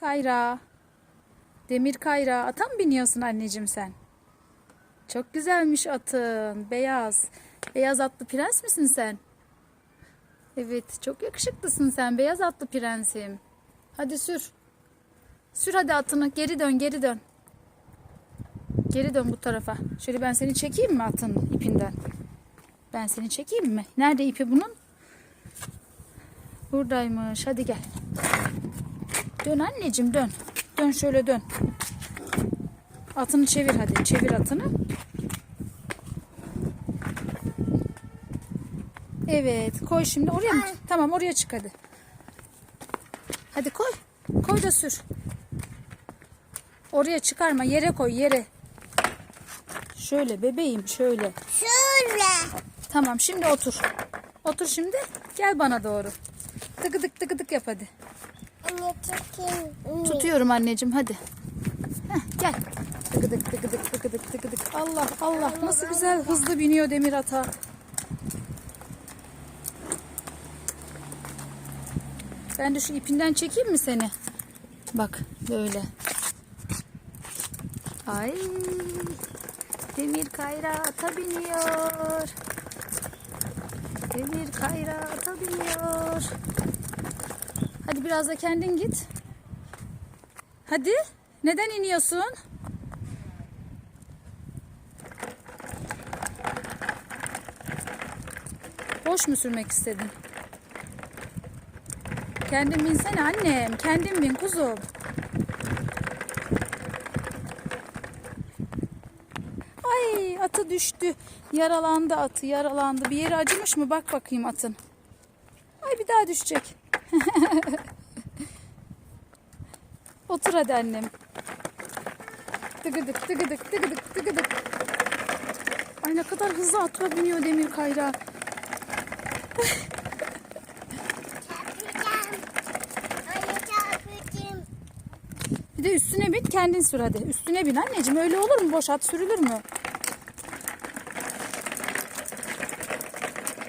Kayra. Demir Kayra. Ata mı biniyorsun anneciğim sen? Çok güzelmiş atın. Beyaz. Beyaz atlı prens misin sen? Evet, çok yakışıklısın sen. Beyaz atlı prensim. Hadi sür. Sür hadi atını. Geri dön, geri dön. Geri dön bu tarafa. Şöyle ben seni çekeyim mi atın ipinden? Ben seni çekeyim mi? Nerede ipi bunun? Buradaymış. Hadi gel. Dön anneciğim dön. Dön şöyle dön. Atını çevir hadi. Çevir atını. Evet. Koy şimdi. Oraya mı? Tamam oraya çık hadi. Hadi koy. Koy da sür. Oraya çıkarma. Yere koy yere. Şöyle bebeğim şöyle. Şöyle. Tamam şimdi otur. Otur şimdi. Gel bana doğru. Tıkıdık tıkıdık yap hadi. Anne çekeyim. Tutuyorum anneciğim hadi. Heh, gel. Tıkıdık tıkıdık tıkıdık tıkıdık. Allah Allah nasıl güzel hızlı biniyor demir ata. Ben de şu ipinden çekeyim mi seni? Bak böyle. Ay. Demir kayra ata biniyor. Demir kayra ata biniyor. Biraz da kendin git. Hadi. Neden iniyorsun? Boş mu sürmek istedin? Kendin binsene annem. Kendin bin kuzum. Ay atı düştü. Yaralandı atı yaralandı. Bir yeri acımış mı? Bak bakayım atın. Ay bir daha düşecek. Otur hadi annem. Tıgıdık tıgıdık tıgıdık tıgıdık. Ay ne kadar hızlı atla biniyor Demir Kayra. Bir de üstüne bin kendin sür hadi. Üstüne bin anneciğim öyle olur mu? Boş at sürülür mü?